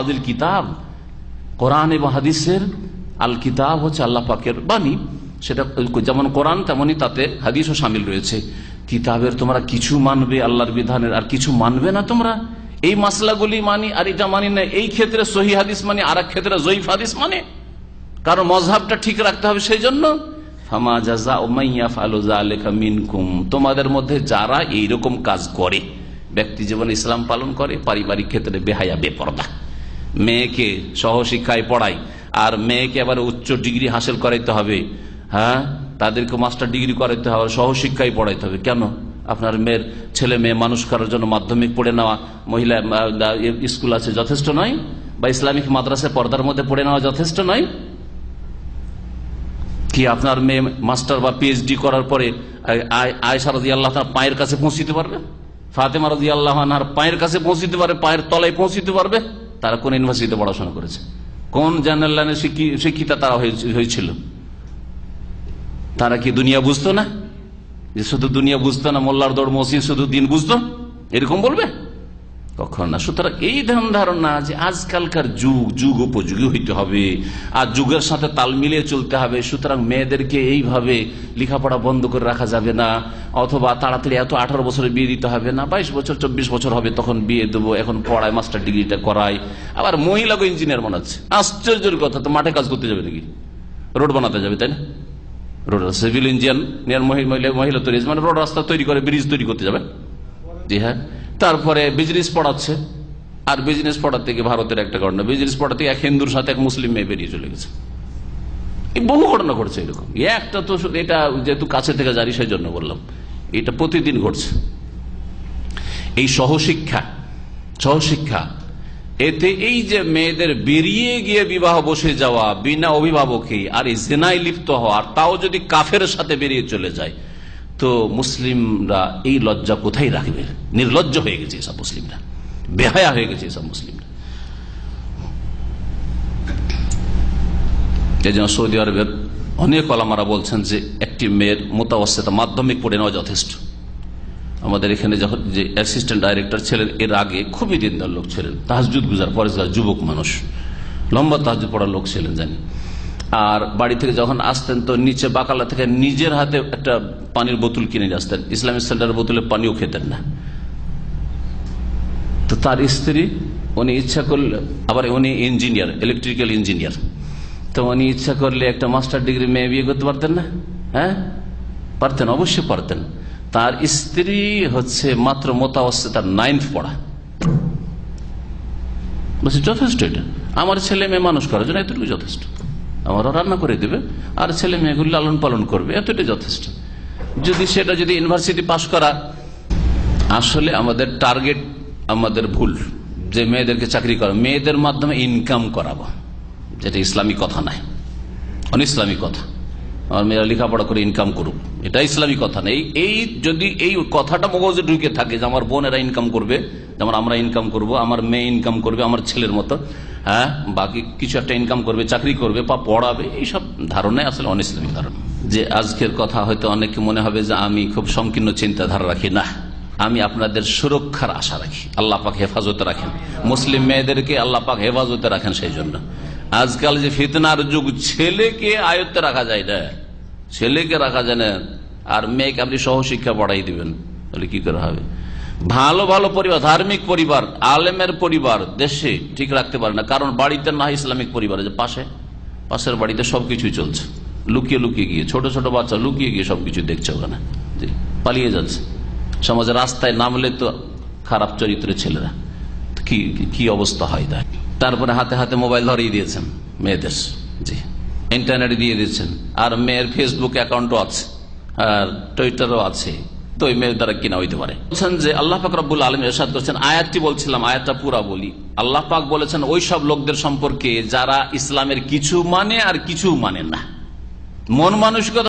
আদিল কিতাব, কোরআন এবং হাদিসের আল কিতাব হচ্ছে আল্লাহ পাকের বাণী। সেটা যেমন কোরআন তেমনই তাতে হাদিসও সামিল রয়েছে। কিতাবের তোমরা কিছু মানবে আল্লাহর বিধানের, আর কিছু মানবে না তোমরা? এই মাসলাগুলি মানি, আর এটা মানি না, এই ক্ষেত্রে সহি হাদিস মানে আর এক ক্ষেত্রে জয়ীফ হাদিস মানে। কারণ মজহাবটা ঠিক রাখতে হবে সেই জন্য তোমাদের মধ্যে যারা এইরকম কাজ করে, ব্যক্তি জীবনে ইসলাম পালন করে, পারিবারিক ক্ষেত্রে বেহায়া, বেপরদা। মেয়েকে সহশিক্ষায় পড়ায়। আর মেয়েকে আবার উচ্চ ডিগ্রি হাসিল করাইতে হবে। হ্যাঁ? তাদেরকে মাস্টার ডিগ্রি করাইতে হবে, সহশিক্ষায় পড়াইতে হবে। কেন? আপনার মেয়ের ছেলে মেয়ে মানুষ করার জন্য মাধ্যমিক পড়ে নেওয়া, মহিলা স্কুল আছে যথেষ্ট নয়? বা ইসলামিক মাদ্রাসা পর্দার মধ্যে পড়ে নেওয়া যথেষ্ট নয়? কি আপনার মেয়ে মাস্টার বা পিএইচডি করার পরে আয়সা রাজি আল্লাহ পায়ের কাছে পৌঁছিতে পারবে? ফাতেমা রাজি আল্লাহ পায়ের কাছে পৌঁছিতে পারবে পায়ের তলায় পৌঁছিতে পারবে? তারা কোন ইউনিভার্সিটিতে পড়াশোনা করেছে। কোন জেনারেল লাইনে শিক্ষিতা তারা হয়েছিল। তারা কি দুনিয়া বুঝতো না? যে শুধু দুনিয়া বুঝতো না, মোল্লার দৌড় মসজিদ শুধু দিন বুঝতো? এরকম বলবে? কখন না, সুতরাং এই ধ্যান ধারণা যে আজকালকার যুগ যুগ উপযোগী হইতে হবে, আর যুগের সাথে তাল মিলিয়ে চলতে হবে, সুতরাং মেয়েদেরকে এইভাবে লেখাপড়া বন্ধ করে রাখা যাবে না, অথবা তাড়াতাড়ি এত আঠারো বছরে বিয়ে দিতে হবে না, বাইশ বছর, চব্বিশ বছর হবে তখন বিয়ে দেবো, এখন পড়ায় মাস্টার ডিগ্রিটা করাই আবার মহিলাকে ইঞ্জিনিয়ার বানাচ্ছে আশ্চর্যের কথা, তো মাঠে কাজ করতে যাবে নাকি? রোড বানাতে যাবে, তাই না? রোড, সিভিল ইঞ্জিনিয়ার মহিলা তৈরি মানে রোড রাস্তা তৈরি করে, ব্রিজ তৈরি করতে যাবে। জি হ্যাঁ। তারপরে বিজনেস পড়াচ্ছে। আর বিজনেস পড়ার থেকে ভারতের একটা ঘটনা বিজনেস পড়া থেকে এক হিন্দুর সাথে এক মুসলিম মেয়ে বেরিয়ে চলে গেছে। বহু ঘটনা ঘটছে এরকম। একটা তো এটা যেহেতু কাছে থেকে জারি সেই জন্য বললাম। এটা প্রতিদিন ঘটছে। এই সহশিক্ষা সহশিক্ষা, এতে এই যে মেয়েদের বেরিয়ে গিয়ে বিবাহ বসে যাওয়া, বিনা অভিভাবকে আর এই জেনায় লিপ্ত হওয়ার তাও যদি কাফের সাথে বেরিয়ে চলে যায়, তো মুসলিমরা এই লজ্জা কোথায় রাখবে? নির্লজ্জ হয়ে গেছে এসব মুসলিমরা। বেহায়া হয়ে গেছে এসব মুসলিমরা। এই জন্য সৌদি আরবের অনেক আলামারা বলছেন যে একটি মেয়ের মোতাবস্থা মাধ্যমিক পড়ে নেওয়া যথেষ্ট। আমাদের এখানে যখন যে অ্যাসিস্ট্যান্ট ডাইরেক্টর ছিলেন, এর আগে খুবই দিনদার লোক ছিলেন। তাহাজুদ গুজার পরেজগার যুবক মানুষ। লম্বা তাহাজুদ পড়ার লোক ছিলেন জানি। আর বাড়ি থেকে যখন আসতেন, তো নিচে বাকালা থেকে নিজের হাতে একটা পানির বোতল কিনে আসতেন। ইসলামিক সেন্টারের বোতলে পানিও খেতেন না। তো তার স্ত্রী, উনি ইচ্ছা করলে, আবার উনি ইঞ্জিনিয়ার ইলেকট্রিক্যাল ইঞ্জিনিয়ার তো উনি ইচ্ছা করলে একটা মাস্টার ডিগ্রি মেয়ে বিয়ে করতে পারতেন না? হ্যাঁ? পারতেন, অবশ্যই পারতেন। তার স্ত্রী হচ্ছে মাত্র মোতাবস্থা তার নাইন্থ পড়া। বলছে, যথেষ্ট এটা। আমার ছেলে মেয়ে মানুষ করার জন্য এতটুকু যথেষ্ট। আমারও রান্না করে দেবে, আর ছেলে মেয়েগুলি লালন পালন করবে এতটাই যথেষ্ট। যদি সেটা যদি ইউনিভার্সিটি পাশ করা, আসলে আমাদের টার্গেট আমাদের ভুল, যে মেয়েদেরকে চাকরি করা, মেয়েদের মাধ্যমে ইনকাম করাবো, যেটা ইসলামী কথা নাই অন ইসলামী কথা। আমার মেয়েরা লেখাপড়া করে ইনকাম করুক, এটা ইসলামী কথা নেই এই যদি এই কথাটা মগজে ঢুকে থাকে যে আমার বোনেরা ইনকাম করবে, যেমন আমরা ইনকাম করব, আমার মেয়ে ইনকাম করবে, আমার ছেলের মতো হ্যাঁ বাকি কিছু একটা ইনকাম করবে, চাকরি করবে, বা পড়াবে, এইসব ধারণায় আসলে অনিসলামিক ধারণা। যে আজকের কথা হয়তো অনেকে মনে হবে যে আমি খুব সংকীর্ণ চিন্তাধারা রাখি, না। আমি আপনাদের সুরক্ষার আশা রাখি। আল্লাহ পাক হেফাজতে রাখেন। মুসলিম মেয়েদেরকে আল্লাহ পাক হেফাজতে রাখেন সেই জন্য। আজকাল যে ফিতনার যুগ, ছেলেকে আয়ত্তে রাখা যায় না। ছেলেকে রাখা যায় না। আর মেয়েকে আপনি সহশিক্ষা পড়াই দিবেন। তাহলে কি করে হবে? ভালো ভালো পরিবার, ধার্মিক পরিবার, আলেমের পরিবার দেশে ঠিক রাখতে পারে না। কারণ বাড়িতে না ইসলামিক পরিবার যে পাশে, পাশের বাড়িতে সবকিছুই চলছে। লুকিয়ে লুকিয়ে গিয়ে, ছোট ছোট বাচ্চা লুকিয়ে গিয়ে সবকিছু দেখছে ওখানে। পালিয়ে যাচ্ছে। সমাজে রাস্তায় নামলে তো খারাপ চরিত্রের ছেলেরা। কি কি অবস্থা হয় তাই তারপরে হাতে হাতে মোবাইল ধরিয়ে দিয়েছেন মেয়েদের। জি। ইন্টারনেট দিয়ে দিয়েছেন। আর মেয়ের ফেসবুক অ্যাকাউন্টও আছে। আর টুইটারও আছে। তো ওই মেয়ের দ্বারা কিনা হইতে পারে। বলছেন যে আল্লাহ পাক রব্বুল আলম এরশাদ করছেন, আয়াতটি বলছিলাম, আয়াতটা পুরা বলি। আল্লাহ পাক বলেছেন, ওই সব লোকদের সম্পর্কে যারা ইসলামের কিছু মানে আর কিছু মানে না। মন মানসিকতা